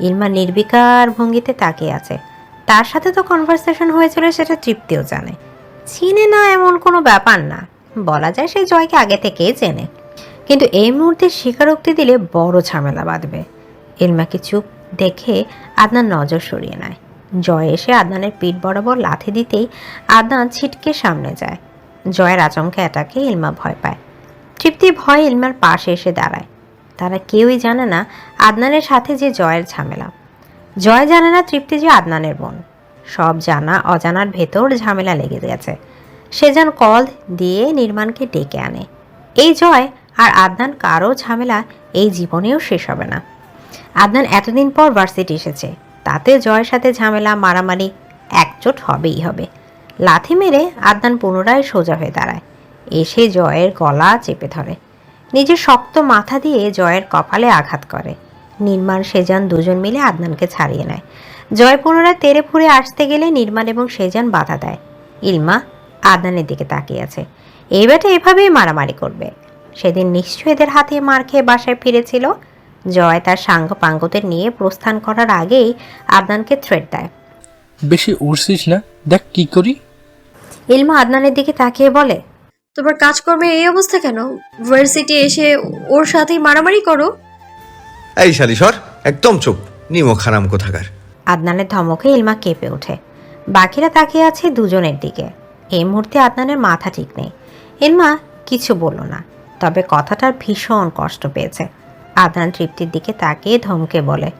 ইলমা নির্বিকার ভঙ্গিতে তাকিয়ে আছে। তার সাথে তো কনভারসেশন হয়েছিল, সেটা তৃপ্তিও জানে। চিনে না এমন কোনো ব্যাপার না। বলা যায় সে জয়কে আগে থেকেই চেনে। কিন্তু এই মুহূর্তে স্বীকারোক্তি দিলে বড় ঝামেলা বাঁধবে। ইলমাকে চুপ দেখে আদনান নজর সরিয়ে নেয়। জয় এসে আদনানের পিঠ বরাবর লাথি দিতেই আদনান ছিটকে সামনে যায়। জয়ের আচমকা এটাকে ইলমা ভয় পায়। তৃপ্তি ভয় ইলমার পাশে এসে দাঁড়ায়। তারা কেউই জানে না আদনানের সাথে যে জয়ের ঝামেলা। জয় জানে না তৃপ্তি যে আদনানের বোন। সব জানা অজানার ভেতর ঝামেলা লেগে গেছে। সে যেন কল দিয়ে নির্মাণকে ডেকে আনে। এই জয় আর আদনান কারও ঝামেলা এই জীবনেও শেষ হবে না। আদনান এতদিন পর ভার্সিটি এসেছে। তাতে জয়ের সাথে ঝামেলা, মারামারি একজোট হবেই হবে। লাথি মেরে আদনান পুনরায় সোজা হয়ে দাঁড়ায়। এসে জয়ের গলা চেপে ধরে। নিজের শক্ত মাথা দিয়ে জয়ের কপালে আঘাত করে। নির্মাণ সেজান দুজন মিলে আদনানকে ছাড়িয়ে নেয়। জয় পুনরায় তেরে ফুরে আসতে গেলে নির্মাণ এবং সেজান বাধা দেয়। ইলমা আদনানের দিকে তাকিয়ে আছে। এই বেটা এভাবেই মারামারি করবে। সেদিন নিশ্চয়ই এদের হাতে মার খেয়ে বাসায় ফিরেছিল। জয় তার সাঙ্গ পাঙ্গদের নিয়ে প্রস্থান করার আগেই আদনানকে থ্রেট দেয়। বেশি উড়ছিস না? দেখ কি করি। ইলমা আদনানের দিকে তাকিয়ে বলে তোমার কাজকর্মের এই অবস্থা কেন? ভার্সিটি এসে ওর সাথেই মারামারি করো। এই শালিশর একদম চুপ। নিমক হারাম কোথাকার? আদনানের ধমকে ইলমা কেঁপে ওঠে। বাকিরা তাকিয়ে আছে দুজনের দিকে। এই মুহূর্তে আদনানের মাথা ঠিক নেই। ইলমা কিছু বলল না তবে কথাটার ভীষণ কষ্ট পেয়েছে। আদনান তৃপ্তির দিকে তাকিয়ে ধমকে বলে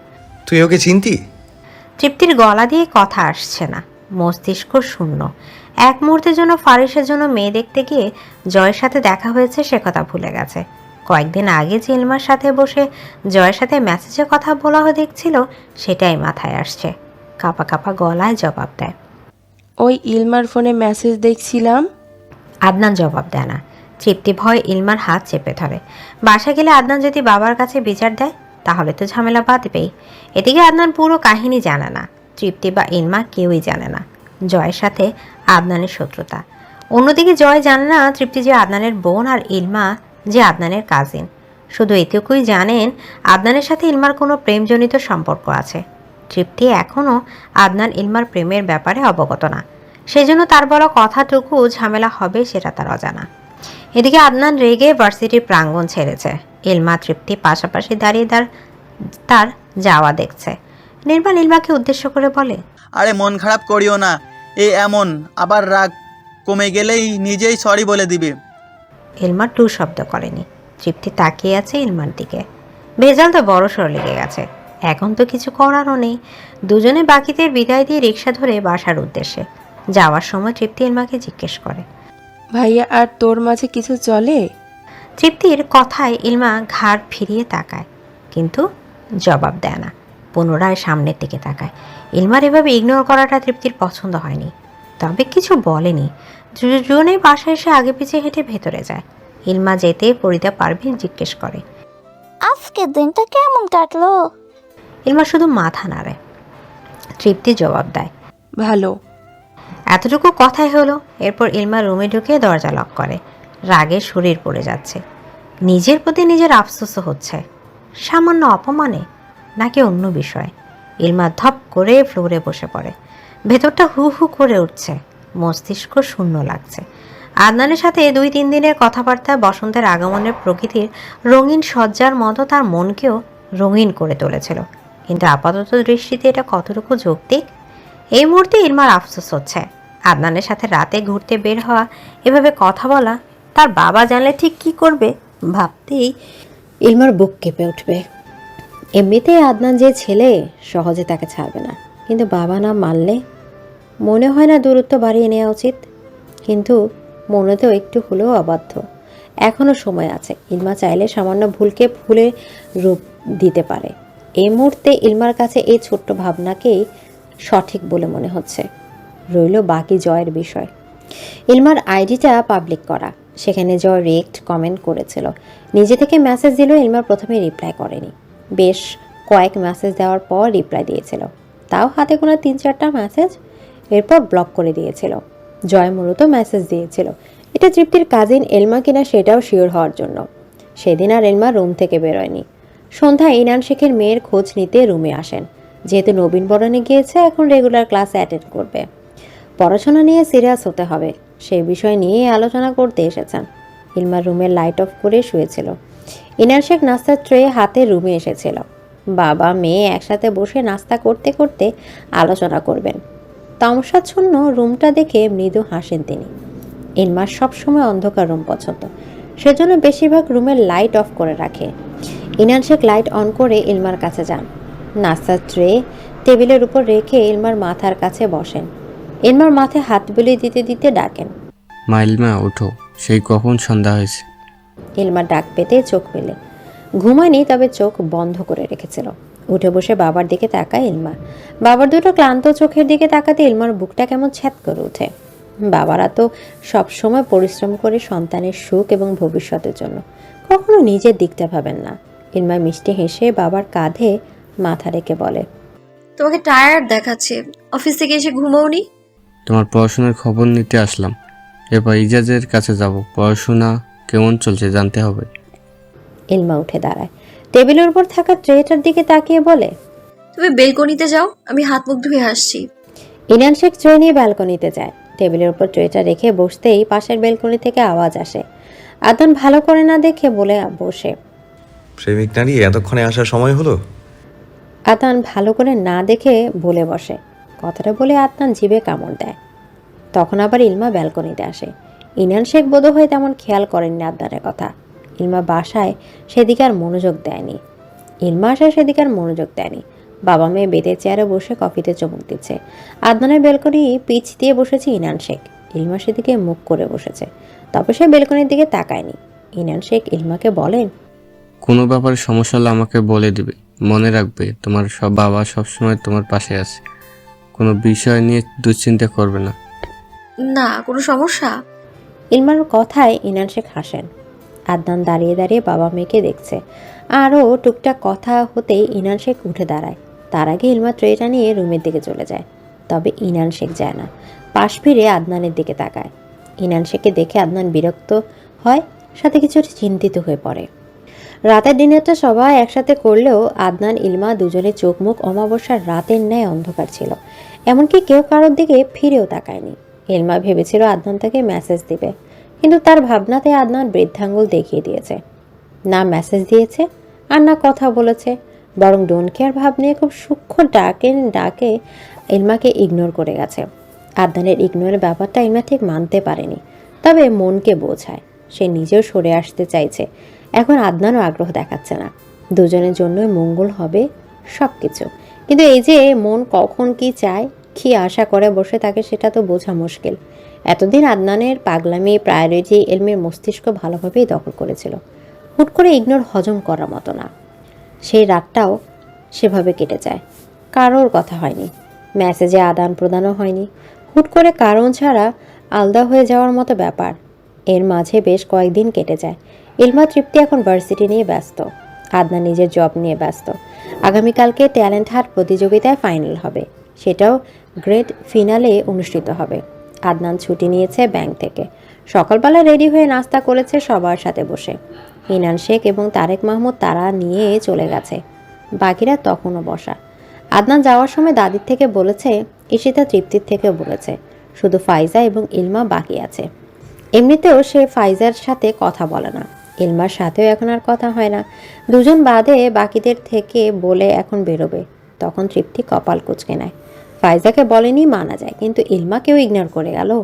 তুই ওকে চিনতি? তৃপ্তির গলা দিয়ে কথা আসছে না মস্তিষ্ক শূন্য। এক মুহূর্তের জন্য ফারিসের জন্য মেয়ে দেখতে গিয়ে জয়ের সাথে দেখা হয়েছে সে কথা ভুলে গেছে। কয়েকদিন আগে যে ইলমার সাথে বসে জয়ের সাথে মেসেজে কথা বলা হয়ে দেখছিল সেটাই মাথায় আসছে। কাপা কাপা গলায় জবাব দেয়। ওই ইলমার ফোনে মেসেজ দেখছিলাম। আদনান জবাব দেয় না। তৃপ্তি ভয় ইলমার হাত চেপে ধরে। বাসা গেলে আদনান যদি বাবার কাছে বিচার দেয় তাহলে তো ঝামেলা বাঁধবেই। এদিকে আদনান পুরো কাহিনী জানে না। তৃপ্তি বা ইলমা কেউই জানে না। জয়ের সাথে আদনানের শত্রুতা। অন্যদিকে জয় জানে না তৃপ্তি যে আদনানের বোন আর ইলমা যে আদনানের কাজিন শুধু এটুকুই জানেন, আদনানের সাথে ইলমার কোনো প্রেমজনিত সম্পর্ক আছে। তৃপ্তি এখনও আদনান ইলমার প্রেমের ব্যাপারে অবগত না। সেজন্য তার বলা কথাটুকু ঝামেলা হবে সেটা তার অজানা। এদিকে আদনান রেগে ভার্সিটির প্রাঙ্গণ ছেড়েছে। ইলমা তৃপ্তি পাশাপাশি দাঁড়িয়ে তার তার যাওয়া দেখছে। নির্মল ইলমাকে উদ্দেশ্য করে বলে, আরে মন খারাপ করিও না। এই এমন আবার রাগ কমে গেলেই নিজেই সরি বলে দিবে। ইলমা টু শব্দ করেনি। তৃপ্তি তাকিয়ে আছে ইলমার দিকে। ভেজাল তো বড় সড় লেগে গেছে। এখন তো কিছু করারও নেই। দুজনে বাকিদের বিদায় দিয়ে রিক্সা ধরে বাসার উদ্দেশ্যে। যাওয়ার সময় তৃপ্তি ইলমাকে জিজ্ঞেস করে। ভাইয়া আর তোর মাঝে কিছু চলে? তৃপ্তির কথায় ইলমা ঘাড় ফিরিয়ে তাকায় কিন্তু জবাব দেয় না। পুনরায় সামনের দিকে তাকায়। ইলমার এভাবে ইগনোর করাটা তৃপ্তির পছন্দ হয়নি। তবে কিছু বলেনি। দুজনে বাসায় এসে আগে পিছিয়ে হেঁটে ভেতরে যায়। ইলমা যেতে পরিতা পারভিন জিজ্ঞেস করে। আজকের দিনটা কেমন কাটলো? ইলমা শুধু মাথা নাড়ে। তৃপ্তি জবাব দেয়। ভালো। এতটুকু কথাই হলো। এরপর ইলমা রুমে ঢুকে দরজা লক করে। রাগে শরীর পড়ে যাচ্ছে। নিজের প্রতি নিজের আফসোসও হচ্ছে। সামান্য অপমানে নাকি অন্য বিষয়? ইলমা ধপ করে ফ্লোরে বসে পড়ে। ভেতরটা হু হু করে উঠছে। মস্তিষ্ক শূন্য লাগছে। আদনানের সাথে দুই তিন দিনের কথাবার্তা, বসন্তের আগমনের প্রকৃতির রঙিন সজ্জার মতো তার মনকেও রঙিন করে তুলেছিল। কিন্তু আপাতত দৃষ্টিতে এটা কতটুকু যৌক্তিক? এই মুহূর্তে ইলমার আফসোস হচ্ছে। আদনানের সাথে রাতে ঘুরতে বের হওয়া, এভাবে কথা বলা, তার বাবা জানলে ঠিক কি করবে ভাবতেই ইলমার বুক কেঁপে উঠবে। এমনিতেই আদনান যে ছেলে, সহজে তাকে ছাড়বে না। কিন্তু বাবা না মানলে মনে হয় না দূরত্ব বাড়িয়ে নেওয়া উচিত। কিন্তু মনেতেও একটু হলেও অবাধ্য। এখনও সময় আছে। ইলমা চাইলে সামান্য ভুলকে ভুলে রূপ দিতে পারে। এই মুহূর্তে ইলমার কাছে এই ছোট্ট ভাবনাকেই সঠিক বলে মনে হচ্ছে। রইল বাকি জয়ের বিষয়। ইলমার আইডিটা পাবলিক করা। সেখানে জয় রেক্ট কমেন্ট করেছিল। নিজে থেকে মেসেজ দিলেও ইলমার প্রথমে রিপ্লাই করেনি। বেশ কয়েক মেসেজ দেওয়ার পর রিপ্লাই দিয়েছিল। তাও হাতে কোনো তিন চারটা মেসেজ এরপর ব্লক করে দিয়েছিল। জয় মূলত মেসেজ দিয়েছিল। এটা তৃপ্তির কাজিন এলমা কিনা সেটাও শিওর হওয়ার জন্য। সেদিন আর এলমা রুম থেকে বেরোয়নি। সন্ধ্যা ইনান শেখের মেয়ের খোঁজ নিতে রুমে আসেন। যেহেতু নবীন বরণে গিয়েছে, এখন রেগুলার ক্লাস অ্যাটেন্ড করবে। পড়াশোনা নিয়ে সিরিয়াস হতে হবে। সেই বিষয় নিয়ে আলোচনা করতে এসেছেন। ইলমার রুমের লাইট অফ করে শুয়েছিল। ইনান শেখ নাস্তার ট্রে হাতে রুমে এসেছিল। বাবা, মেয়ে একসাথে বসে নাস্তা করতে করতে আলোচনা করবেন। তামসাচ্ছন্ন রুমটা দেখে মৃদু হাসেন তিনি। ইলমার সবসময় অন্ধকার রুম পছন্দ। সেজন্য বেশিরভাগ রুমের লাইট অফ করে রাখে। ইনান শেখ লাইট অন করে ইলমার কাছে যান। নাস্তার ট্রে টেবিলের উপর রেখে ইলমার মাথার কাছে বসেন। ইলমার মাথায় হাত বুলিয়ে দিতে দিতে ডাকেন। মাইলমা ওঠো। সেই কখন সন্ধ্যা হয়েছে? ইলমা ডাক পেতে চোখ মেলে। ঘুমায়নি তবে চোখ বন্ধ করে রেখেছিল। উঠে বসে বাবার দিকে তাকায় ইলমা। বাবার দুটো ক্লান্ত চোখের দিকে তাকাতে ইলমার বুকটা কেমন ছ্যাত করে ওঠে। বাবারা তো সবসময় পরিশ্রম করে সন্তানের সুখ এবং ভবিষ্যতের জন্য। কখনো নিজের দিকটা ভাবেন না। ইলমা মিষ্টি হেসে বাবার কাঁধে মাথা রেখে বলে তোমাকে টায়ার্ড দেখাচ্ছে। অফিস থেকে এসে ঘুমাওনি? তোমার পড়াশোনার খবর নিতে আসলাম। এবার ইজাজের কাছে যাব। পড়াশোনা কেমন চলছে জানতে হবে। ইলমা উঠে দাঁড়ায়। টেবিলের উপর থাকা ট্রেটার দিকে তাকিয়ে বলে তুমি বেলকনিতে যাও আমি হাত মুখ ধুয়ে আসছি। ইনান শেখ ট্রে নিয়ে ব্যালকনিতে যায়। টেবিলের উপর ট্রেটা রেখে বসতেই পাশের বেলকনি থেকে আওয়াজ আসে। আদন ভালো করে না দেখে বলে বসে। প্রেমিক নারী এতক্ষণে আসার সময় হলো? আদনান ভালো করে না দেখে বলে বসে। কথাটা বলে আদনান জিভে কামড় দেয়। তখন আবার ইলমা ব্যালকনিতে আসে। ইনান শেখ বোধ হয়ে তেমন খেয়াল করেননি আদনানের কথা। ইলমা বাসায় সেদিকে আর মনোযোগ দেয়নি। ইলমা আসায় সেদিকে আর মনোযোগ দেয়নি। বাবা মেয়ে বেতের চেয়ারে বসে কফিতে চমক দিচ্ছে। আদনানের বেলকনি পিচ দিয়ে বসেছে ইনান শেখ। ইলমা সেদিকে মুখ করে বসেছে। তবে সে বেলকনির দিকে তাকায়নি। ইনান শেখ ইলমাকে বলেন কোনো ব্যাপারে সমস্যা হলে আমাকে বলে দিবে। মনে রাখবে তোমার সব বাবা সবসময় তোমার পাশে আছে। কোনো বিষয় নিয়ে দুশ্চিন্তা করবে না। না কোনো সমস্যা? ইলমার কথায় ইনান শেখ হাসেন। আদনান দাঁড়িয়ে দাঁড়িয়ে বাবা মেয়েকে দেখছে। আরও টুকটাক কথা হতেই ইনান শেখ উঠে দাঁড়ায়। তার আগে ইলমা ট্রেটা নিয়ে রুমের দিকে চলে যায়। তবে ইনান শেখ যায় না। পাশ ফিরে আদনানের দিকে তাকায়। ইনান শেখকে দেখে আদনান বিরক্ত হয়, সাথে কিছুটা চিন্তিত হয়ে পড়ে। রাতের ডিনারটা সবাই একসাথে করলেও আদনান, ইলমা দুজনের চোখ মুখ অমাবস্যার রাতের ন্যায় অন্ধকার ছিল। এমনকি কেউ কারোর দিকে ফিরেও তাকায়নি। ইলমা ভেবেছিল আদনান তাকে মেসেজ দিবে। কিন্তু তার ভাবনাতে আদনান বৃদ্ধাঙ্গুল দেখিয়ে দিয়েছে। না মেসেজ দিয়েছে, আর না কথা বলেছে। বরং ডোন কেয়ার ভাব নিয়ে খুব সূক্ষ্ম ডাকে ডাকে এলমাকে ইগনোর করে গেছে। আদনানের ইগনোরের ব্যাপারটা ইলমা ঠিক মানতে পারেনি। তবে মনকে বোঝায়, সে নিজেও সরে আসতে চাইছে। এখন আদনানও আগ্রহ দেখাচ্ছে না। দুজনের জন্যই মঙ্গল হবে সব কিছু কিন্তু এই যে মন কখন কি চায় কি আশা করে বসে থাকে, সেটা তো বোঝা মুশকিল। এতদিন আদনানের পাগলামি, প্রায়োরিটি, এলমের মস্তিষ্ক ভালোভাবেই দখল করেছিল। হুট করে ইগনোর হজম করার মতো না। সেই রাতটাও সেভাবে কেটে যায়। কারোর কথা হয়নি। মেসেজে আদান প্রদানও হয়নি। হুট করে কারণ ছাড়া আলাদা হয়ে যাওয়ার মতো ব্যাপার। এর মাঝে বেশ কয়েকদিন কেটে যায়। ইলমা তৃপ্তি এখন ভার্সিটি নিয়ে ব্যস্ত। আদনা নিজের জব নিয়ে ব্যস্ত। আগামীকালকে ট্যালেন্ট হাট প্রতিযোগিতায় ফাইনাল হবে। সেটাও গ্রেড ফিনালে অনুষ্ঠিত হবে। আদনান ছুটি নিয়েছে ব্যাংক থেকে। সকালবেলা রেডি হয়ে নাস্তা করেছে সবার সাথে বসে। ইনান শেখ এবং তারেক মাহমুদ তারা নিয়ে চলে গেছে। বাকিরা তখনও বসা। আদনান যাওয়ার সময় দাদির থেকে বলেছে, ঈশিতা তৃপ্তির থেকে বলেছে, শুধু ফাইজা এবং ইলমা বাকি আছে। এমনিতেও সে ফাইজার সাথে কথা বলে না। ইলমার সাথেও এখন আর কথা হয় না। দুজন বাদে বাকিদের থেকে বলে এখন বেরোবে। তখন তৃপ্তি কপাল কুচকে নেয়। ফাইজাকে বলেনি মানা যায়, কিন্তু ইলমাকেও ইগনোর করে গেল।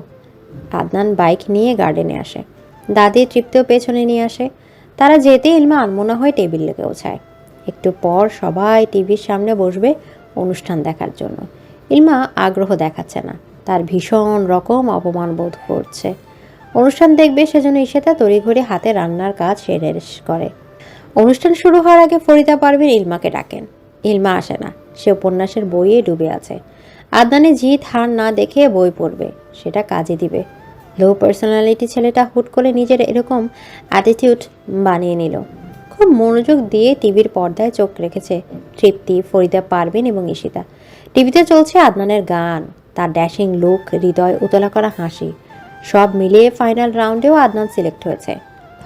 আদনান বাইক নিয়ে গার্ডেনে আসে। দাদি তৃপ্তিও পেছনে নিয়ে আসে। তারা যেতে ইলমা আনমনা হয়ে টেবিল ওছায় একটু পর সবাই টিভির সামনে বসবে অনুষ্ঠান দেখার জন্য। ইলমা আগ্রহ দেখাচ্ছে না। তার ভীষণ রকম অপমান বোধ করছে। অনুষ্ঠান দেখবে সেজন্য ইশেতা তড়িঘড়ি হাতে রান্নার কাজ সেরে করে। অনুষ্ঠান শুরু হওয়ার আগে ফরিদা পারভিন ইলমাকে ডাকেন। ইলমা আসে না। সে উপন্যাসের বইয়ে ডুবে আছে। আদনানে জিত হার না দেখে বই পড়বে, সেটা কাজে দিবে। লো পার্সোনালিটি ছেলেটা হুট করে নিজের এরকম অ্যাটিটিউড বানিয়ে নিল। খুব মনোযোগ দিয়ে টিভির পর্দায় চোখ রেখেছে। তৃপ্তি, ফরিদা, পারভিন এবং ঈশিতা। টিভিতে চলছে আদনানের গান। তার ড্যাশিং লুক হৃদয় উতলা করা হাসি। সব মিলিয়ে ফাইনাল রাউন্ডেও আদনান সিলেক্ট হয়েছে।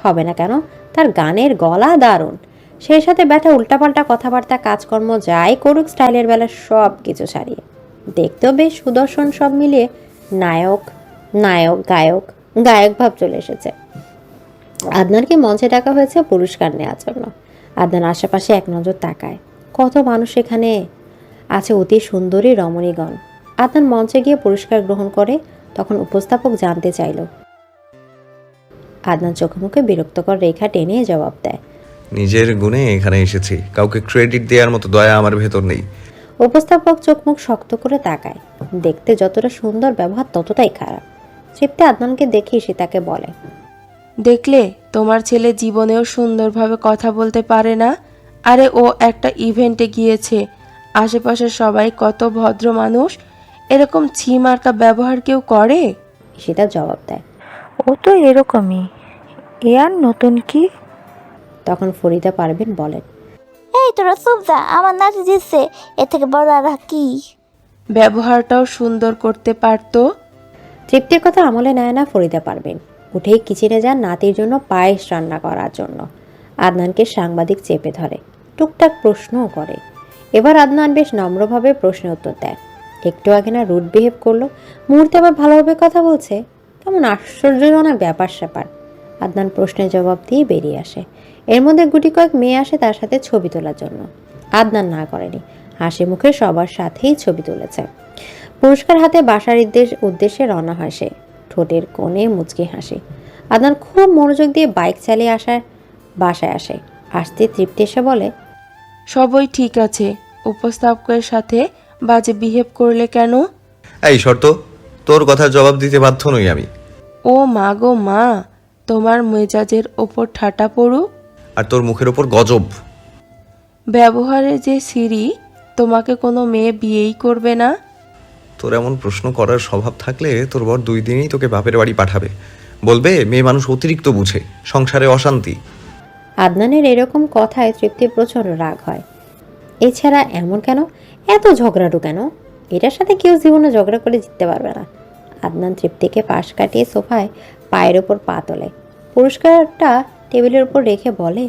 হবে না কেন? তার গানের গলা দারুণ। সেই সাথে ব্যথা উল্টাপাল্টা কথাবার্তা, কাজকর্ম, যাই করুক, স্টাইলের বেলা সব কিছু ছাড়িয়ে দেখতেও বেশ সুদর্শন সব মিলিয়ে নায়ক নায়ক, গায়ক গায়ক ভাব চলে এসেছে। আদনানকে মঞ্চে ডাকা হয়েছে পুরস্কার নেওয়ার জন্য। আদনান আশেপাশে এক নজর তাকায়। কত মানুষ এখানে আছে অতি সুন্দরী রমণীগণ। আদনান মঞ্চে গিয়ে পুরস্কার গ্রহণ করে তখন উপস্থাপক জানতে চাইল। আদনান চোখে মুখে বিরক্তকর রেখা টেনে জবাব দেয়। নিজের গুণে এখানে এসেছি। কাউকে ক্রেডিট দেওয়ার মতো দয়া আমার ভেতর নেই। উপস্থাপক চোখ মুখ শক্ত করে তাকায়। দেখতে যতটা সুন্দর ব্যবহার ততটাই খারাপ। তৃপ্তি আদনানকে দেখে সে তাকে বলে দেখলে তোমার ছেলে জীবনেও সুন্দরভাবে কথা বলতে পারে না? আরে ও একটা ইভেন্টে গিয়েছে। আশেপাশে সবাই কত ভদ্র মানুষ। এরকম ছি মার্কা ব্যবহার কেউ করে? সেটা জবাব দেয় ও তো এরকমই। এ আর নতুন কি? তখন ফরিদা পারবেন বলেন এই তোরা চুপ যা আমার নাচ দিচ্ছে এ থেকে বড় আর কি। ব্যবহারটাও সুন্দর করতে পারতো। তৃপ্তির কথা আমলে নেয় না ফরিদা পারবেন। উঠেই কিচেনে যান নাতির জন্য পায়েস রান্না করার জন্য। আদনানকে সাংবাদিক চেপে ধরে। টুকটাক প্রশ্নও করে। এবার আদনান বেশ নম্রভাবে প্রশ্নের উত্তর দেয়। একটু আগে না রুট বিহেভ করল। মুহূর্তে আবার ভালোভাবে কথা বলছে। কেমন আশ্চর্যজনক ব্যাপার স্যাপার আদনান প্রশ্নের জবাব দিয়ে বেরিয়ে আসে। এর মধ্যে গুটি কয়েক মেয়ে আসে তার সাথে ছবি তোলার জন্য। আদনান না করেনি। হাসি মুখে সবার সাথেই ছবি তুলেছে। পুরস্কার হাতে বাসার উদ্দেশ্য রওনা হয় সে। ঠোঁটের কোণে মুচকি হাসি। আদনান খুব মনোযোগ দিয়ে বাইক চালিয়ে আসার বাসায় আসে। আসতে তৃপ্তি এসে বলে সবই ঠিক আছে। উপস্থাপকের সাথে বাজে বিহেভ করলে কেন? এই শর্ত তোর কথার জবাব দিতে বাধ্য নই আমি। ও মা গো মা তোমার মেজাজের ওপর ঠাটা পড়ুক। আর তোর মুখের ওপর গজব। ব্যবহারে যে সিঁড়ি তোমাকে কোনো মেয়ে বিয়েই করবে না। তোর এমন প্রশ্ন করার স্বভাব থাকলে তোর বর দুই দিনেই তোকে বাপের বাড়ি পাঠাবে। বলবে মেয়ে মানুষ অতিরিক্ত বুঝে সংসারে অশান্তি। আদনানের এরকম কথায় তৃপ্তির প্রচণ্ড রাগ হয়। এছাড়া এমন কেন? এত ঝগড়াটু কেন? এটার সাথে কেউ জীবনে ঝগড়া করে জিততে পারবে না। আদনান তৃপ্তিকে পাশ কাটিয়ে সোফায় পায়ের ওপর পা তোলে। পুরস্কারটা টেবিলের উপর রেখে বলে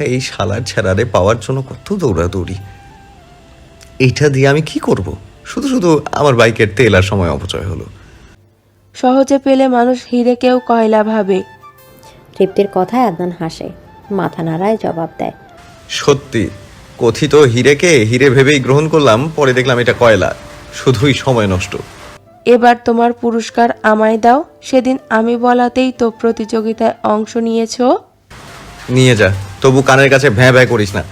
এই শালার ছেড়ারে পাওয়ার জন্য কত দৌড়াদৌড়ি। এইটা দিয়ে আমি কি করব? শুধু শুধু আমার বাইকের তেল আর সময় অপচয় হলো। সহজে পেলে মানুষ হিরেকেও কয়লা ভাবে। তৃপ্তির কথায় আদনান হাসে মাথা নাড়ায় জবাব দেয় সত্যি কথিত হিরেকে হিরে ভেবেই গ্রহণ করলাম পরে দেখলাম এটা কয়লা শুধুই সময় নষ্ট। এবার তোমার পুরস্কার আমায় দাও। সেদিন আমি বলাতেই তো প্রতিযোগিতায় অংশ নিয়েছো। নিয়ে যা। তবু কানের কাছে ভ্যাঁ ভ্যাঁ করিস না।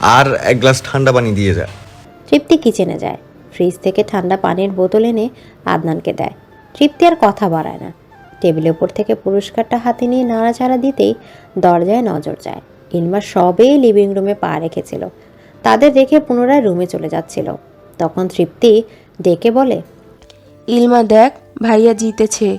আর এক গ্লাস ঠান্ডা পানি দিয়ে যা। তৃপ্তি কিচেনে যায়। ফ্রিজ থেকে ঠান্ডা পানির বোতল এনে আদনানকে দেয়। তৃপ্তি আর কথা বাড়ায় না। টেবিলের উপর থেকে পুরস্কারটা হাতে নিয়ে নাড়াচাড়া দিতেই দরজায় নজর যায়। ইলমা সবেই লিভিং রুমে পা রেখেছিল। তাদের দেখে পুনরায় রুমে চলে যাচ্ছিল। তখন তৃপ্তি ডেকে বলে ইলমা দেখ ভাইয়া জিতেছে।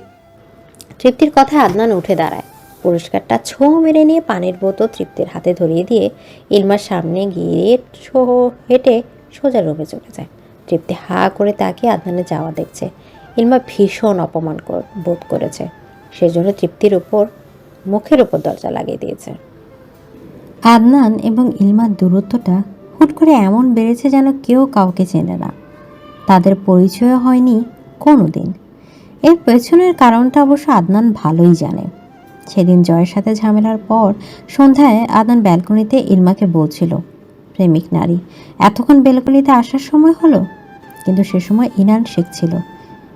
তৃপ্তির কথায় আদনান উঠে দাঁড়ায়। পুরস্কারটা ছো মেরে নিয়ে পানির বোতল তৃপ্তির হাতে ধরিয়ে দিয়ে ইলমার সামনে গিয়ে ছো হেঁটে সোজা রুমে চলে যায়। তৃপ্তি হা করে তাকিয়ে আদনানে যাওয়া দেখছে। ইলমা ভীষণ অপমান কর- বোধ করেছে। সেজন্য তৃপ্তির উপর মুখের উপর দরজা লাগিয়ে দিয়েছে। আদনান এবং ইলমার দূরত্বটা হুট করে এমন বেড়েছে যেন কেউ কাউকে চেনে না। তাদের পরিচয় হয়নি কোনো দিন এর পেছনের কারণটা অবশ্য আদনান ভালোই জানে। সেদিন জয়ের সাথে ঝামেলার পর সন্ধ্যায় আদনান ব্যালকনিতে ইলমাকে বলছিল, প্রেমিক নারী, এতক্ষণ ব্যালকনিতে আসার সময় হলো? কিন্তু সে সময় ইনান শেখছিল,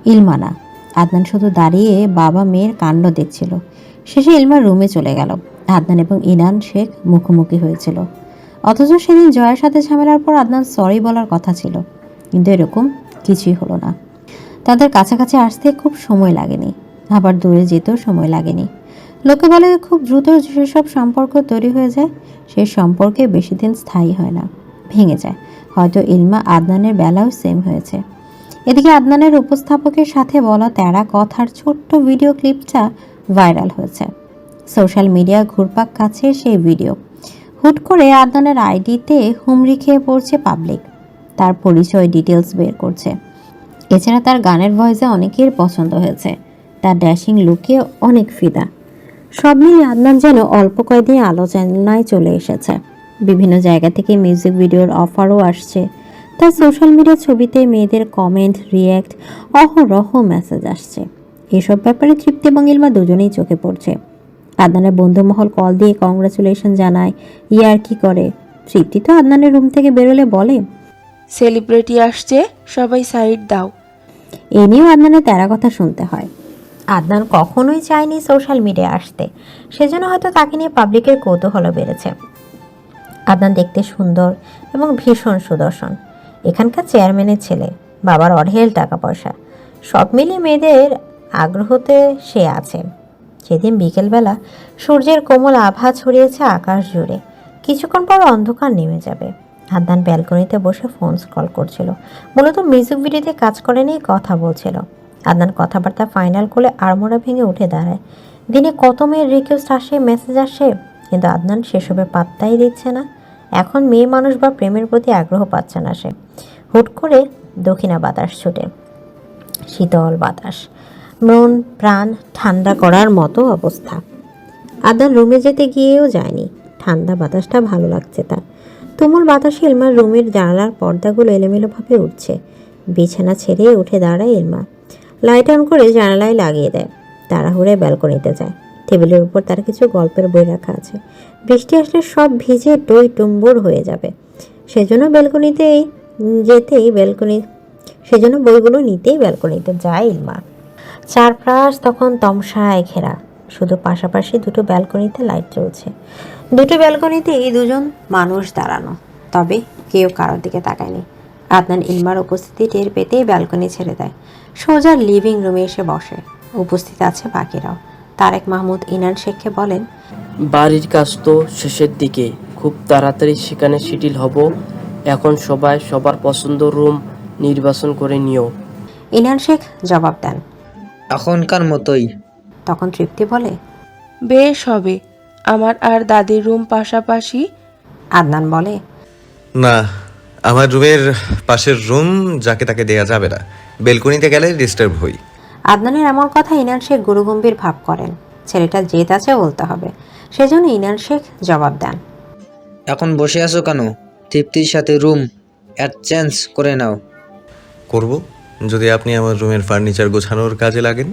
ইলমা না। আদনান শুধু দাঁড়িয়ে বাবা মেয়ের কাণ্ড দেখছিল। শেষে ইলমা রুমে চলে গেল। আদনান এবং ইনান শেখ মুখোমুখি হয়েছিল। অথচ সেদিন জয়ের সাথে ঝামেলার পর আদনান সরি বলার কথা ছিল। কিন্তু এরকম কিছুই হলো না। তাদের কাছাকাছি আসতে খুব সময় লাগেনি। আবার দূরে যেতেও সময় লাগেনি। লোকে বলে খুব দ্রুত যেসব সম্পর্ক তৈরি হয়ে যায় সেই সম্পর্কে বেশি দিন স্থায়ী হয় না। ভেঙে যায়। হয়তো ইলমা আদনানের বেলাও সেম হয়েছে। এদিকে আদনানের উপস্থাপকের সাথে বলা তেরা কথার ছোট্ট ভিডিও ক্লিপটা ভাইরাল হয়েছে। সোশ্যাল মিডিয়া ঘুরপাক কাছে সেই ভিডিও। হুট করে আদনানের আইডিতে হুমড়ি খেয়ে পড়ছে পাবলিক তার পরিচয় ডিটেলস বের করছে। এছাড়া তার গানের ভয়েসে অনেকের পছন্দ হয়েছে, তার ড্যাশিং লুকে অনেক ফিদা। সব মিলিয়ে আদনান যেন অল্প কয়েকদিন আলোচনায় চলে এসেছে। বিভিন্ন জায়গা থেকে মিউজিক ভিডিওর অফারও আসছে। তার সোশ্যাল মিডিয়া ছবিতে মেয়েদের কমেন্ট, রিয়্যাক্ট, অহরহ মেসেজ আসছে। এসব ব্যাপারে তৃপ্তি এবং ইলমা দুজনেই চোখে পড়ছে। আদনানের বন্ধুমহল কল দিয়ে কংগ্রাচুলেশন জানায়, ইয়ার কি করে? তৃপ্তি তো আদনানের রুম থেকে বেরোলে বলে, সেলিব্রিটি আসছে, সবাই সাইড দাও। এ নিয়েও আদনানের তেরা কথা শুনতে হয়। আদনান কখনোই চায়নি সোশ্যাল মিডিয়া আসতে। সেজন্য হয়তো তাকে নিয়ে পাবলিকের কৌতূহল বেড়েছে। আদনান দেখতে সুন্দর এবং ভীষণ সুদর্শন। এখানকার চেয়ারম্যানের ছেলে, বাবার অঢেল টাকা পয়সা সব মিলিয়ে মেয়েদের আগ্রহতে সে আছে। সেদিন বিকেলবেলা সূর্যের কোমল আভা ছড়িয়েছে আকাশ জুড়ে। কিছুক্ষণ পর অন্ধকার নেমে যাবে। আদনান ব্যালকনিতে বসে ফোন স্ক্রল করছিল। মূলত মিউজিক ভিডিওতে কাজ করে নিয়ে কথা বলছিল। আদনান কথাবার্তা ফাইনাল করলে আড়মোড়া ভেঙে উঠে দাঁড়ায়। দিনে কত মেয়ের রিকোয়েস্ট আসে মেসেজ আসে, কিন্তু আদনান সেসবে পাত্তাই দিচ্ছে না। এখন মেয়ে মানুষ বা প্রেমের প্রতি আগ্রহ পাচ্ছে না সে। হুট করে দক্ষিণা বাতাস ছুটে। শীতল বাতাস। মন, প্রাণ ঠান্ডা করার মতো অবস্থা। আদার রুমে যেতে গিয়েও যায়নি। ঠান্ডা বাতাসটা ভালো লাগছে তার। তুমুল বাতাসে ইলমার রুমের জানালার পর্দাগুলো এলোমেলোভাবে উঠছে বিছানা ছেড়ে উঠে দাঁড়ায় ইলমা লাইট অন করে জানালায় লাগিয়ে দেয়। তাড়াহুড়ে ব্যালকনিতে যায়। টেবিলের উপর তার কিছু গল্পের বই রাখা আছে। বৃষ্টি আসলে সব ভিজে টই টুম্বুর হয়ে যাবে। সেজন্য ব্যালকনিতেই যেতেই ব্যালকনি সেজন্য বইগুলো নিতেই ব্যালকনিতে যায় ইলমা চারপাশ তখন তমসায় ঘেরা। শুধু পাশাপাশি দুটো ব্যালকনিতে লাইট জ্বলছে। দুটো ব্যালকনিতে এই দুজন মানুষ দাঁড়ানো। তবে কেউ কারোর দিকে তাকায়নি। আদনান ইলমার উপস্থিতি টের পেতেই ব্যালকনি ছেড়ে দেয়। সোজা লিভিং রুমে এসে বসে। উপস্থিত আছে বাকিরাও। তারেক মাহমুদ ইনান শেখকে বলেন বাড়ির কাজ তো শেষের দিকে। খুব তাড়াতাড়ি সেখানে শিটিল হব। এখন সবাই সবার পছন্দ রুম নির্বাচন করে নিও। ইনান শেখ জবাব দেন। এখনকার মতোই তখন তৃপ্তি বলে বেশ হবে আমার আর দাদির রুম পাশাপাশি। আদনান বলে না আমার রুমের পাশের রুম যাকে তাকে দেয়া যাবে না বেলকনিতে গেলে ডিস্টার্ব হই। আদনানের এমন কথা ইনান শেখ গুরুগম্ভীর ভাব করেন। ছেলেটা জেদ আছে বলতে হবে। সেজন্য ইনান শেখ জবাব দেন এখন বসে আছো কেন? তৃপ্তির সাথে রুম চেঞ্জ করে নাও। করব যদি আপনি আমার রুমের ফার্নিচার গোছানোর কাজে লাগেন।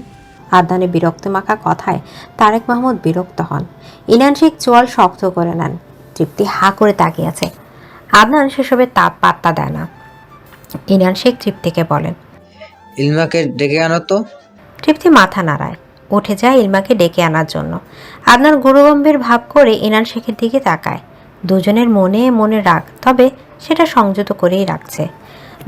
আদনানের বিরক্ত মাখা কথায় তারেক মাহমুদ বিরক্ত হন। ইনান শেখ চোয়াল শক্ত করে নেন। তৃপ্তি হা করে তাকিয়েছে আদনান সেসবে তাপ পাত্তা দেয় না। ইনান শেখ তৃপ্তিকে বলেন ইলমাকে ডেকে আনো তো। তৃপ্তি মাথা নাড়ায়। উঠে যায় ইলমাকে ডেকে আনার জন্য। আদনান গুরুগম্ভীর ভাব করে ইনান শেখের দিকে তাকায়। দুজনের মনে মনে রাগ তবে সেটা সংযত করেই রাখছে।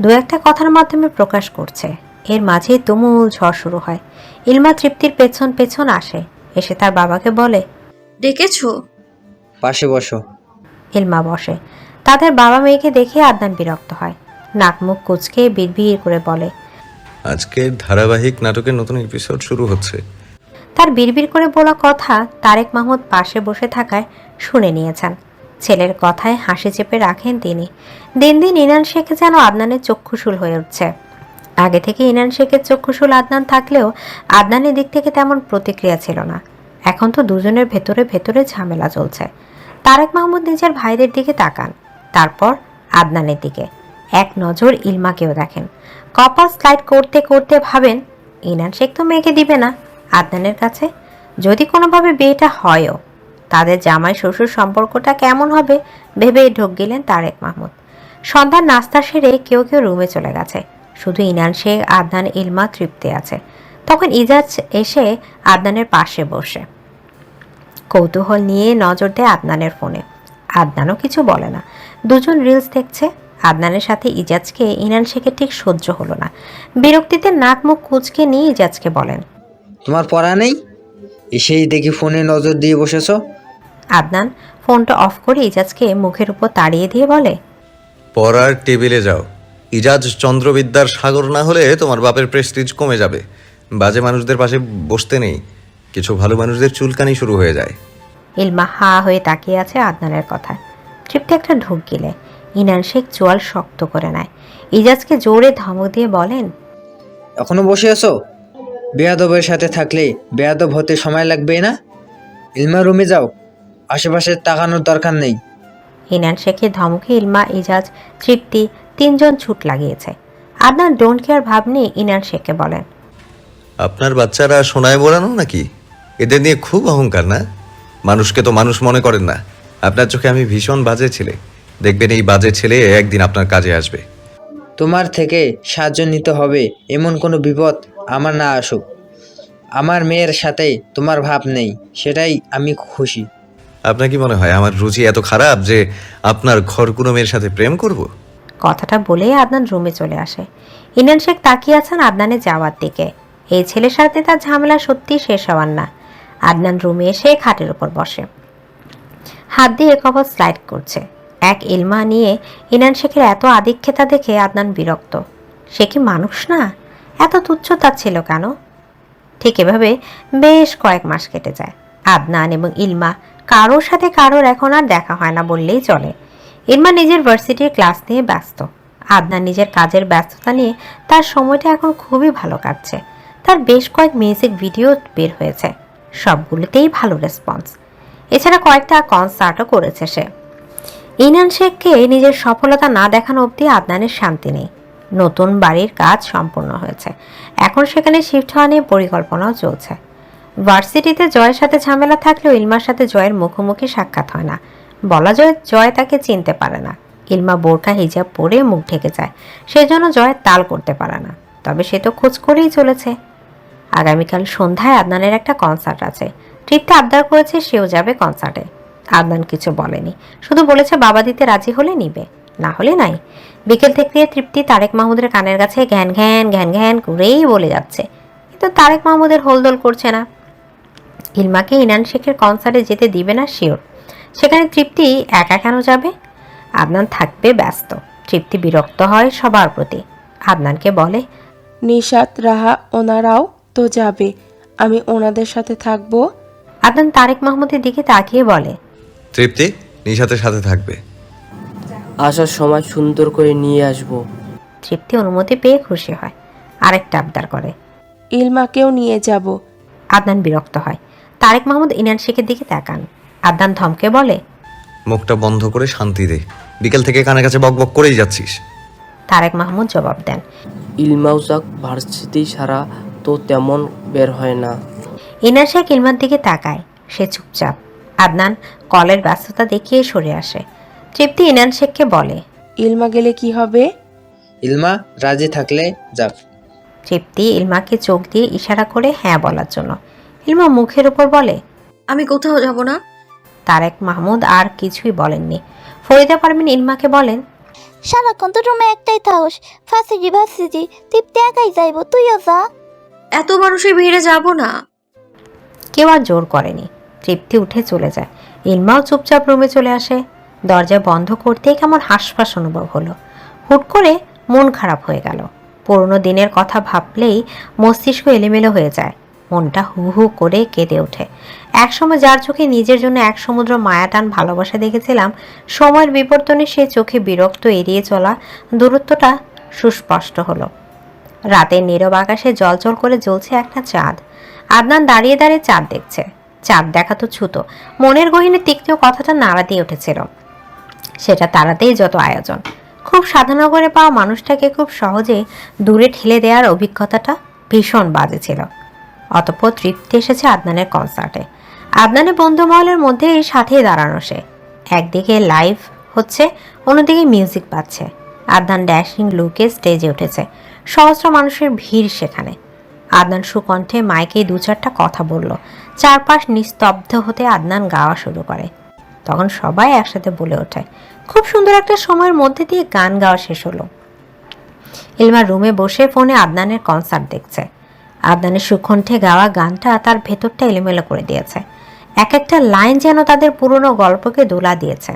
দু একটা কথার মাধ্যমে প্রকাশ করছে। এর মাঝেই তুমুল ঝড় শুরু হয়। ইলমা তৃপ্তির পেছন পেছন আসে। এসে তার বাবাকে বলে ডেকেছো? পাশে বসো। ইলমা বসে। তাদের বাবা মেয়েকে দেখে আদনান বিরক্ত হয়। নাক মুখ কুচকে বিড়বিড় করে বলে আজকে ধারাবাহিক নাটকের নতুন এপিসোড শুরু হচ্ছে। তার বিড়বিড় করে বলা কথা তারেক মাহমুদ পাশে বসে থাকায় শুনে নিয়েছেন। ছেলের কথায় হাসি চেপে রাখেন তিনি। দিন দিন ইনান শেখ যেন আদনানের চক্ষুশূল হয়ে উঠছে। আগে থেকে ইনান শেখের চক্ষুশূল আদনান থাকলেও আদনানের দিক থেকে তেমন প্রতিক্রিয়া ছিল না। এখন তো দুজনের ভেতরে ভেতরে ঝামেলা চলছে। তারেক মাহমুদ নিজের ভাইদের দিকে তাকান। তারপর আদনানের দিকে। এক নজর ইলমাকেও দেখেন। কপাল স্লাইড করতে করতে ভাবেন ইনান শেখ তো মেয়েকে দিবে না। আদনানের কাছে যদি কোনোভাবে বিয়েটা হয়ও, তাদের জামাই শ্বশুর সম্পর্কটা কেমন হবে ভেবে ঢোক গেলেন তারেক মাহমুদ। সন্ধ্যার নাস্তা সেরে কেউ কেউ রুমে চলে গেছে। শুধু ইনান শেখ আদনান ইলমা তৃপ্তি আছে। তখন ইজাজ এসে আদনানের পাশে বসে। কৌতূহল নিয়ে নজর দেয় আদনানের ফোনে। আদনানও কিছু বলে না। দুজন রিলস দেখছে। আদনানের সাথে ইজাজকে ইনান শেখের ঠিক সহ্য হলো না। বিরক্তিতে নাক মুখ কুচকে নিয়ে ইজাজকে বলেন তোমার পড়া নেই? এসেই দেখি ফোনে নজর দিয়ে বসেছ? আদনান ফোনটা অফ করে ইজাজকে মুখের উপর তাড়িয়ে দিয়ে বলে পড়ার টেবিলে যাও। ইজাজ চন্দ্রবিদ্যার সাগর না হলে তোমার বাপের প্রেস্টিজ কমে যাবে। বাজে মানুষদের পাশে বসতে নেই। কিছু ভালো মানুষদের চুলকানি শুরু হয়ে যায়। ইলমা হা হয়ে তাকিয়ে আছে আদনানের কথায়। তৃপ্তি একটা ঢুক গিলে। ইনান শেখ চোয়াল শক্ত করে নেয়। ইজাজকে জোরে ধমক দিয়ে বলেন এখনও বসে আছো? বেয়াদবের সাথে থাকলে বেয়াদব হতে সময় লাগবে না? ইলমা রুমে যাও। আশেপাশে তাকানোর দরকার নেই। ইনান শেখের ধমকে ইলমা ইজাজ তৃপ্তি তিনজন ছুট লাগিয়েছে। আদনান ডোন্ট কেয়ার ভাব নিয়ে ইনান শেখকে বলেন। আপনার বাচ্চারা সোনায় বোড়ানো নাকি? এদের নিয়ে খুব অহংকার না? মানুষকে তো মানুষ মনে করেন না। আপনার চোখে আমি ভীষণ বাজে ছেলে। দেখবেন এই বাজে ছেলে একদিন আপনার কাজে আসবে। তোমার থেকে সাহায্য নিতে হবে এমন কোনো বিপদ আমার না আসুক। আমার মেয়ের সাথে তোমার ভাব নেই সেটাই আমি খুশি। আপনার কি মনে হয় আমার রুচি এত খারাপ যে আপনার ঘর কোনো মেয়ের সাথে প্রেম করব? কথাটা বলেই আদনান রুমে চলে আসে। ইনান শেখ তাকিয়ে আছেন আদনানের যাওয়ার দিকে। এই ছেলের সাথে তার ঝামেলা সত্যি শেষ হওয়ার না। আদনান রুমে এসে খাটের উপর বসে। হাত দিয়ে কবর স্লাইড করছে। এক ইলমা নিয়ে ইনান শেখের এত আদিক্ষেতা দেখে আদনান বিরক্ত। সে কি মানুষ না? এত তুচ্ছ তার ছিল কেন? ঠিক এভাবে বেশ কয়েক মাস কেটে যায়। আদনান এবং ইলমা কারোর সাথে কারোর এখন আর দেখা হয় না বললেই চলে। ইলমা নিজের ভার্সিটির ক্লাস নিয়ে ব্যস্ত। আদনান নিজের কাজের ব্যস্ততা নিয়ে তার সময়টা এখন খুবই ভালো কাটছে। তার বেশ কয়েক মিউজিক ভিডিও বের হয়েছে। সবগুলোতেই ভালো রেসপন্স এছাড়া কয়েকটা কনসার্টও করেছে সে। ইনান শেখকে নিজের সফলতা না দেখানো অবধি আদনানের শান্তি নেই। নতুন বাড়ির কাজ সম্পূর্ণ হয়েছে। এখন সেখানে শিফট হওয়া নিয়ে পরিকল্পনাও চলছে। ভার্সিটিতে জয়ের সাথে ঝামেলা থাকলেও ইলমার সাথে জয়ের মুখোমুখি সাক্ষাৎ হয় না। বলা যায় জয় তাকে চিনতে পারে না। ইলমা বোরখা হিজাব পরে মুখ ঢেকে যায়। সেজন্য জয়ের তাল করতে পারে না। তবে সে তো খোঁজ করেই চলেছে। আগামীকাল সন্ধ্যায় আদনানের একটা কনসার্ট আছে। তৃপ্তি আবদার করেছে সেও যাবে কনসার্টে আদনান কিছু বলেনি। শুধু বলেছে বাবা দিতে রাজি হলে নিবে। না হলে নাই। বিকেল থেকে তৃপ্তি তারেক মাহমুদের কানের কাছে ঘ্যান ঘ্যান ঘ্যান ঘ্যান করেই বলে যাচ্ছে। কিন্তু তারেক মাহমুদের হোলদোল করছে না। ইলমাকে ইনান শেখের কনসার্টে যেতে দিবে না শিওর সেখানে তৃপ্তি একা কেন যাবে? আদনান থাকবে ব্যস্ত। তৃপ্তি বিরক্ত হয় সবার প্রতি। আদনানকে বলে নিশাত রাহা ওনারাও তো যাবে। আমি ওনাদের সাথে থাকব। আদনান তারেক মাহমুদের দিকে তাকিয়ে বলে তৃপ্তি নিশাতের সাথে থাকবে। আসার সময় সুন্দর করে নিয়ে আসব। তৃপ্তি অনুমতি পেয়ে খুশি হয়। আরেকটা আবদার করে ইলমাকেও নিয়ে যাব। আদনান বিরক্ত হয়। তারেক মাহমুদ ইনান শেখের দিকে তাকান। আদনান ধমকে বলে মুখটা বন্ধ করে শান্তি দে। বিকেল থেকে কানের কাছে বক বক করেই যাচ্ছিস। তারেক মাহমুদ জবাব দেন। ইলমাউজাক ভার্সিটি সারা তো তেমন বের হয় না। ইনান শেখ ইলমার দিকে তাকায়। সে চুপচাপ। আদনান কলের ব্যস্ততা দেখিয়ে সরে আসে। তৃপ্তি ইনান শেখকে বলে ইলমা গেলে কি হবে? ইলমা রাজি থাকলে যাক। তৃপ্তি ইলমাকে চোখ দিয়ে ইশারা করে হ্যাঁ বলার জন্য। ইলমা মুখের উপর বলে আমি কোথাও যাব না? তারেক মাহমুদ আর কিছুই বলেননি। ফরিদা পারমিন ইলমাকে বলেন সারাক্ষণ তো রুমে একটাই থাকস ফাঁসিজি ভাসিজি তৃপ্তি একাই যাইব তুইও যা। এত মানুষের ভিড়ে যাব না। কেউ আর জোর করেনি। তৃপ্তি উঠে চলে যায়। ইলমাও চুপচাপ রুমে চলে আসে। দরজা বন্ধ করতেই কেমন হাসফাস অনুভব হলো। হুট করে মন খারাপ হয়ে গেল। পুরনো দিনের কথা ভাবলেই মস্তিষ্ক এলোমেলো হয়ে যায়। মনটা হু হু করে কেঁদে ওঠে। একসময় যার চোখে নিজের জন্য এক সমুদ্র মায়াটান ভালোবাসা দেখেছিলাম, সময়ের বিবর্তনে সে চোখে বিরক্ত এড়িয়ে চলা দূরত্বটা সুস্পষ্ট হলো। রাতের নীরব আকাশে জলজল করে জ্বলছে একটা চাঁদ। আদনান দাঁড়িয়ে দাঁড়িয়ে চাঁদ দেখছে। চাঁদ দেখা তো ছুতো। মনের গহিনে তিক্ত কথাটা নাড়া দিয়ে উঠেছিল। সেটা তাড়াতেই যত আয়োজন। খুব সাধনা করে পাওয়া মানুষটাকে খুব সহজে দূরে ঠেলে দেওয়ার অভিজ্ঞতাটা ভীষণ বাজে ছিল। অতপর তৃপ্তি এসেছে আদনানের কনসার্টে আদনানের বন্ধু মহলের মধ্যে এই সাথেই দাঁড়ানো সে। একদিকে লাইভ হচ্ছে, অন্যদিকে মিউজিক পাচ্ছে। আদনান ড্যাশিং লুকে স্টেজে উঠেছে। সহস্র মানুষের ভিড় সেখানে। আদনান সুকণ্ঠে মাইকে দু চারটা কথা বলল। চারপাশ নিস্তব্ধ হতে আদনান গাওয়া শুরু করে। তখন সবাই একসাথে বলে ওঠে। খুব সুন্দর একটা সময়ের মধ্যে দিয়ে গান গাওয়া শেষ হলো। ইলমা রুমে বসে ফোনে আদনানের কনসার্ট দেখছে। আদনানের সুকণ্ঠে গাওয়া গানটা তার ভেতরটা এলোমেলো করে দিয়েছে। এক একটা লাইন যেন তাদের পুরনো গল্পকে দোলা দিয়েছে।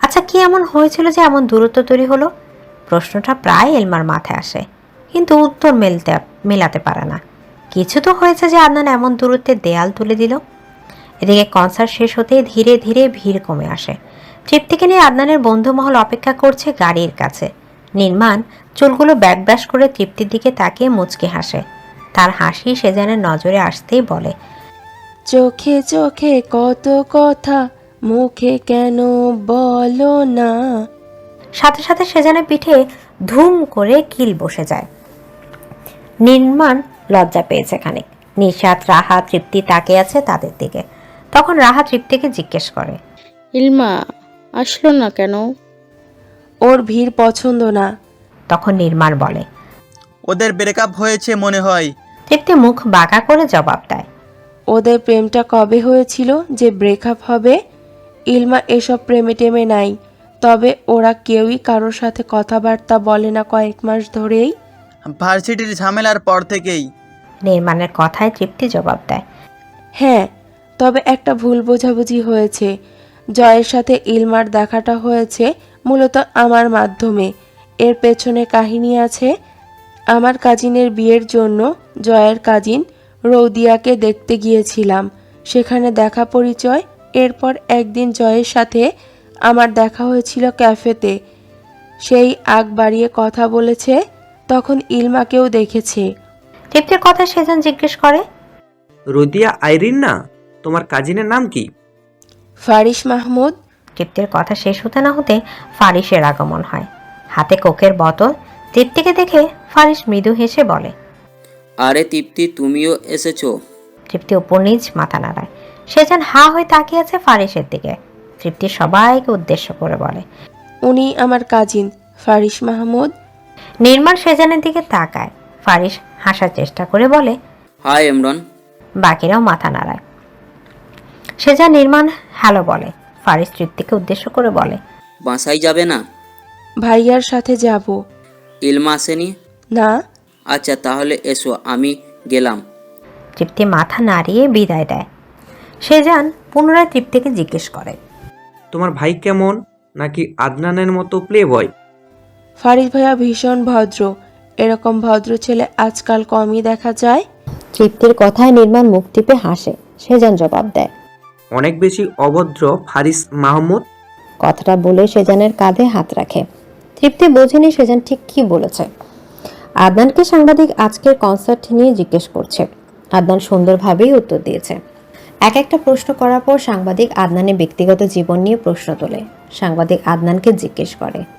আচ্ছা কি এমন হয়েছিল যে এমন দূরত্ব তৈরি হলো? প্রশ্নটা প্রায় এলমার মাথায় আসে, কিন্তু উত্তর মেলতে মেলাতে পারে না। কিছু তো হয়েছে যে আদনান এমন দূরত্বে দেয়াল তুলে দিল। এদিকে কনসার্ট শেষ হতে ধীরে ধীরে ভিড় কমে আসে। তৃপ্তিকে নিয়ে আদনানের বন্ধুমহল অপেক্ষা করছে গাড়ির কাছে। নির্মাণ চুলগুলো ব্যাক ব্যাশ করে তৃপ্তির দিকে তাকিয়ে মুচকে হাসে। তার হাসি সে যেন নজরে আসতেই বলে চোখে চোখে কত কথা মুখে কেন বলো না। সাথে সাথে সেজানের পিঠে ধুম করে কিল বসে যায়। নির্মাণ লজ্জা পেয়েছে খানিক। নিশাত রাহা তৃপ্তি তাকে আছে তাদের দিকে। তখন রাহা তৃপ্তিকে জিজ্ঞেস করে। ইলমা আসলো না কেন? ওর ভিড় পছন্দ না। তখন নির্মাণ বলে ওদের ব্রেকআপ হয়েছে মনে হয়। তৃপ্তি মুখ বাঁকা করে জবাব দেয়। ওদের প্রেমটা কবে হয়েছিল যে ব্রেকআপ হবে? ইলমা এসব প্রেমে টেমে নাই। তবে ওরা কেউই কারোর সাথে কথাবার্তা বলে না কয়েক মাস ধরেই। ভার্সিটির ঝামেলার পর থেকেই। নির্মাণের কথায় তৃপ্তি জবাব দেয়। হ্যাঁ তবে একটা ভুল বোঝাবুঝি হয়েছে। জয়ের সাথে ইলমার দেখাটা হয়েছে মূলত আমার মাধ্যমে। এর পেছনে কাহিনী আছে আমার কাজিনের বিয়ের জন্য জয়ের কাজিন রৌদিয়াকে দেখতে গিয়েছিলাম। সেখানে দেখা পরিচয় এরপর একদিন জয়ের সাথে আমার দেখা হয়েছিল ক্যাফেতে। সেই আগ বাড়িয়ে কথা বলেছে তখন ইলমাকেও দেখেছে। তৃপ্তির কথা সেজান জিজ্ঞেস করে রোদিয়া আইরিন না? তোমার কাজিনের নাম কি? ফারিস মাহমুদ। তৃপ্তির কথা শেষ হতে না হতে ফারিসের আগমন হয়। হাতে কোকের বোতল তৃপ্তিকে দেখে ফারিস মৃদু হেসে বলে আরে তৃপ্তি তুমিও এসেছ। তৃপ্তি উপর নিজ মাথা নাড়ায়। সেজান হা হয়ে তাকিয়ে আছে ফারিসের দিকে। তৃপ্তি সবাইকে উদ্দেশ্য করে বলে উনি আমার কাজিন ফারিস মাহমুদ। নির্মাণ সেজানের দিকে তাকায়। ফারিস হাসার চেষ্টা করে বলে হাই ইমরান। বাকিরাও মাথা নাড়ায়। সেজান নির্মাণ হ্যালো বলে ফারিস তৃপ্তিকে উদ্দেশ্য করে বলে। বাসায় যাবে না? ভাইয়ার সাথে যাব। ইলমা আসেনি? না। আচ্ছা তাহলে এসো আমি গেলাম। তৃপ্তি মাথা নাড়িয়ে বিদায় দেয়। সে যান পুনরায় তৃপ্তিকে জিজ্ঞেস করে। তোমার ভাই কেমন? নাকি আদনানের মতো প্লে বয় ফারিস ভাইয়া ভীষণ ভদ্র। এরকম ভদ্র ছেলে আজকাল কমই দেখা যায়। তৃপ্তির কথায় নির্মাণ মুখ টিপে হাসে। সেজান জবাব দেয়। অনেক বেশি অভদ্র ফারিস মাহমুদ? কথাটা বলে সেজানের কাঁধে হাত রাখে। তৃপ্তি বোঝেনি সেজান ঠিক কি বলেছে। আদনানকে সাংবাদিক আজকের কনসার্ট নিয়ে জিজ্ঞেস করছে। আদনান সুন্দরভাবেই উত্তর দিয়েছে। এক একটা প্রশ্ন করার পর সাংবাদিক আদনানের ব্যক্তিগত জীবন নিয়ে প্রশ্ন তোলে। সাংবাদিক আদনানকে জিজ্ঞেস করে